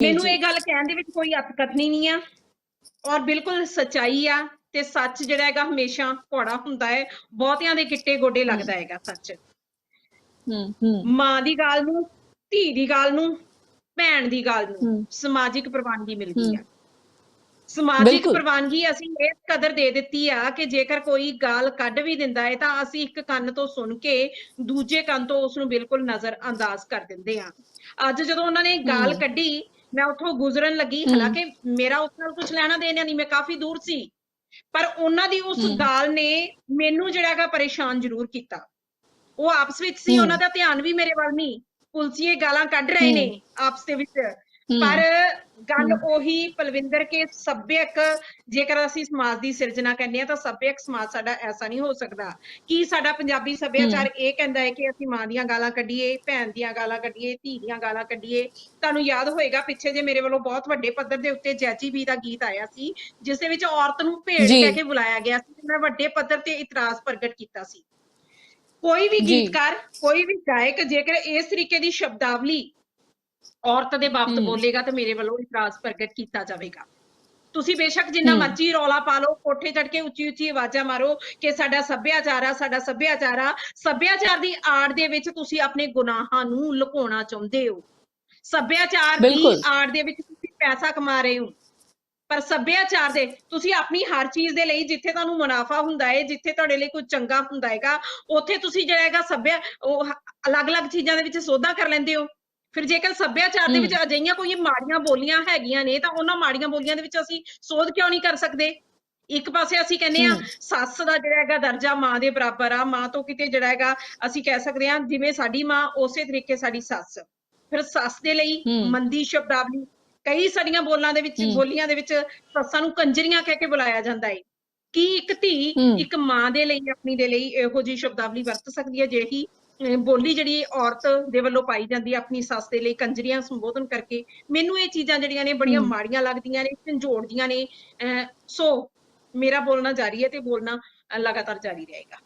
ਮੈਨੂੰ। ਇਹ ਗੱਲ ਕਹਿਣ ਦੇ ਵਿੱਚ ਕੋਈ ਅਤਕਥਨੀ ਨਹੀਂ ਆ ਔਰ ਬਿਲਕੁਲ ਸਚਾਈ ਆ ਤੇ ਸੱਚ ਜਿਹੜਾ ਹੈਗਾ ਹਮੇਸ਼ਾ ਕੌੜਾ ਹੁੰਦਾ ਹੈ ਬਹੁਤਿਆਂ ਦੇ ਗਿੱਟੇ ਗੋਡੇ ਲੱਗਦਾ ਹੈਗਾ ਸੱਚ ਹੂੰ ਹੂੰ ਮਾਂ ਦੀ ਗੱਲ ਨੂੰ ਧੀ ਦੀ ਗੱਲ ਨੂੰ ਭੈਣ ਦੀ ਗੱਲ ਨੂੰ। ਸਮਾਜਿਕ ਪ੍ਰਵਾਨਗੀ ਮਿਲਦੀ ਹੂੰ। ਆ ਸਮਾਜਿਕ। ਪ੍ਰਵਾਨਗੀ ਅਸੀਂ ਇਸ ਕਦਰ ਦੇ ਦਿੱਤੀ ਆ ਕਿ ਜੇਕਰ ਕੋਈ ਗਾਲ ਕੱਢ ਵੀ ਦਿੰਦਾ ਹੈ ਤਾਂ ਅਸੀਂ ਇੱਕ ਕੰਨ ਤੋਂ ਸੁਣ ਕੇ ਦੂਜੇ ਕੰਨ ਤੋਂ ਉਸ ਨੂੰ ਬਿਲਕੁਲ ਨਜ਼ਰ ਅੰਦਾਜ਼ ਕਰ ਦਿੰਦੇ ਆ ਅੱਜ ਜਦੋਂ ਉਹਨਾਂ ਨੇ ਗਾਲ। ਕੱਢੀ ਮੈਂ ਉੱਥੋਂ ਗੁਜ਼ਰਨ ਲੱਗੀ। ਹਾਲਾਂਕਿ ਮੇਰਾ ਉਸ ਨਾਲ ਕੁਝ ਲੈਣਾ ਦੇਣਾ ਨਹੀਂ ਮੈਂ ਕਾਫੀ ਦੂਰ ਸੀ ਪਰ ਉਹਨਾਂ ਦੀ ਉਸ। ਗਾਲ ਨੇ ਮੈਨੂੰ ਜਿਹੜਾ ਹੈਗਾ ਪਰੇਸ਼ਾਨ ਜ਼ਰੂਰ ਕੀਤਾ ਉਹ ਆਪਸ ਵਿੱਚ ਸੀ। ਉਹਨਾਂ ਦਾ ਧਿਆਨ ਵੀ ਮੇਰੇ ਵੱਲ ਨਹੀਂ ਪੁਲਸੀਏ ਗਾਲਾਂ ਕੱਢ ਰਹੇ ਨੇ ਆਪਸ ਦੇ ਵਿੱਚ। ਪਰ ਗੱਲ। ਉਹੀ ਪਲਵਿੰਦਰ ਕੇ ਸੱਭਿਅਕ ਜੇਕਰ ਅਸੀਂ ਸਮਾਜ ਦੀ ਸਿਰਜਣਾ ਕਰਨੀ ਆ ਤਾਂ ਸੱਭਿਅਕ ਸਮਾਜ ਸਾਡਾ ਐਸਾ ਨਹੀਂ ਹੋ ਸਕਦਾ ਕੀ ਸਾਡਾ ਪੰਜਾਬੀ ਸੱਭਿਆਚਾਰ ਇਹ ਕਹਿੰਦਾ ਹੈ ਕਿ ਅਸੀਂ ਮਾਂ ਦੀਆਂ ਗਾਲਾਂ ਕੱਢੀਏ ਭੈਣ ਦੀਆਂ ਗਾਲਾਂ ਕੱਢੀਏ ਧੀ ਦੀਆਂ ਗਾਲਾਂ ਕੱਢੀਏ ਤੁਹਾਨੂੰ ਯਾਦ ਹੋਏਗਾ ਪਿੱਛੇ ਜੇ ਮੇਰੇ ਵੱਲੋਂ ਬਹੁਤ ਵੱਡੇ ਪੱਧਰ ਦੇ ਉੱਤੇ ਜੈਜੀ ਬੀ ਦਾ ਗੀਤ ਆਇਆ ਸੀ ਜਿਸ ਦੇ ਵਿੱਚ ਔਰਤ ਨੂੰ ਭੇਡ। ਕਹਿ ਕੇ ਬੁਲਾਇਆ ਗਿਆ ਸੀ ਮੈਂ ਵੱਡੇ ਪੱਧਰ ਤੇ ਇਤਰਾਜ਼ ਪ੍ਰਗਟ ਕੀਤਾ ਸੀ ਕੋਈ ਵੀ। ਗੀਤਕਾਰ ਕੋਈ ਵੀ ਗਾਇਕ ਜੇਕਰ ਇਸ ਤਰੀਕੇ ਦੀ ਸ਼ਬਦਾਵਲੀ ਔਰਤ ਦੇ ਬਾਬਤ ਹਮ। ਬੋਲੇਗਾ ਤਾਂ ਮੇਰੇ ਵੱਲੋਂ ਇਤਰਾਜ਼ ਪ੍ਰਗਟ ਕੀਤਾ ਜਾਵੇਗਾ ਤੁਸੀਂ ਬੇਸ਼ੱਕ ਜਿੰਨਾ। ਮਰਜ਼ੀ ਰੌਲਾ ਪਾ ਲਓ ਕੋਠੇ ਚੜ ਕੇ ਉੱਚੀ ਉੱਚੀ ਆਵਾਜ਼ਾਂ ਮਾਰੋ ਕਿ ਸਾਡਾ ਸੱਭਿਆਚਾਰ ਆ ਸਾਡਾ ਸੱਭਿਆਚਾਰ ਆ ਸੱਭਿਆਚਾਰ ਦੀ ਆੜ ਦੇ ਵਿੱਚ ਤੁਸੀਂ ਆਪਣੇ ਗੁਨਾਹਾਂ ਨੂੰ ਲੁਕਾਉਣਾ ਚਾਹੁੰਦੇ ਹੋ ਸੱਭਿਆਚਾਰ ਦੀ। ਆੜ ਦੇ ਵਿੱਚ ਤੁਸੀਂ ਪੈਸਾ ਕਮਾ ਰਹੇ ਹੋ ਪਰ ਸੱਭਿਆਚਾਰ ਦੇ ਤੁਸੀਂ ਆਪਣੀ ਹਰ ਚੀਜ਼ ਦੇ ਲਈ ਜਿੱਥੇ ਤੁਹਾਨੂੰ ਮੁਨਾਫਾ ਹੁੰਦਾ ਹੈ ਜਿੱਥੇ ਤੁਹਾਡੇ ਲਈ ਕੋਈ ਚੰਗਾ ਹੁੰਦਾ ਹੈਗਾ ਉੱਥੇ ਤੁਸੀਂ ਜਿਹੜਾ ਹੈਗਾ ਸੱਭਿਆ ਉਹ ਅਲੱਗ-ਅਲੱਗ ਚੀਜ਼ਾਂ ਦੇ ਵਿੱਚ ਸੋਧਾ ਕਰ ਲੈਂਦੇ ਹੋ ਫਿਰ ਜੇਕਰ ਸੱਭਿਆਚਾਰ ਦੇ ਵਿੱਚ ਅਜਿਹੀਆਂ ਕੋਈ ਮਾੜੀਆਂ ਬੋਲੀਆਂ ਹੈਗੀਆਂ ਨੇ ਤਾਂ ਉਹਨਾਂ ਮਾੜੀਆਂ ਬੋਲੀਆਂ ਦੇ ਵਿੱਚ ਅਸੀਂ ਸੋਧ ਕਿਉਂ ਨਹੀਂ ਕਰ ਸਕਦੇ ਇੱਕ ਪਾਸੇ ਅਸੀਂ ਕਹਿੰਦੇ ਆ। ਸੱਸ ਦਾ ਜਿਹੜਾ ਹੈਗਾ ਦਰਜਾ ਮਾਂ ਦੇ ਬਰਾਬਰ ਆ ਮਾਂ ਤੋਂ ਕਿਤੇ ਜਿਹੜਾ ਹੈਗਾ ਅਸੀਂ ਕਹਿ ਸਕਦੇ ਹਾਂ ਜਿਵੇਂ ਸਾਡੀ ਮਾਂ ਉਸੇ ਤਰੀਕੇ ਸਾਡੀ ਸੱਸ ਫਿਰ ਸੱਸ ਦੇ ਲਈ। ਮੰਦੀ ਸ਼ਬਦਾਵਲੀ ਕਈ ਸਾਡੀਆਂ ਬੋਲਾਂ ਦੇ ਵਿੱਚ। ਬੋਲੀਆਂ ਦੇ ਵਿੱਚ ਸੱਸਾਂ ਨੂੰ ਕੰਜਰੀਆਂ ਕਹਿ ਕੇ ਬੁਲਾਇਆ ਜਾਂਦਾ ਹੈ ਕੀ ਇੱਕ ਧੀ। ਇੱਕ ਮਾਂ ਦੇ ਲਈ ਆਪਣੀ ਦੇ ਲਈ ਇਹੋ ਜਿਹੀ ਸ਼ਬਦਾਵਲੀ ਵਰਤ ਸਕਦੀ ਹੈ ਜਿਹੀ ਅਹ, ਬੋਲੀ ਜਿਹੜੀ ਔਰਤ ਦੇ ਵੱਲੋਂ ਪਾਈ ਜਾਂਦੀ ਹੈ ਆਪਣੀ ਸੱਸ ਦੇ ਲਈ ਕੰਜਰੀਆਂ ਸੰਬੋਧਨ ਕਰਕੇ ਮੈਨੂੰ ਇਹ ਚੀਜ਼ਾਂ ਜਿਹੜੀਆਂ ਨੇ ਬੜੀਆਂ। ਮਾੜੀਆਂ ਲੱਗਦੀਆਂ ਨੇ ਝੰਜੋੜਦੀਆਂ ਨੇ ਸੋ ਮੇਰਾ ਬੋਲਣਾ ਜਾਰੀ ਹੈ ਤੇ ਬੋਲਣਾ ਲਗਾਤਾਰ ਜਾਰੀ ਰਹੇਗਾ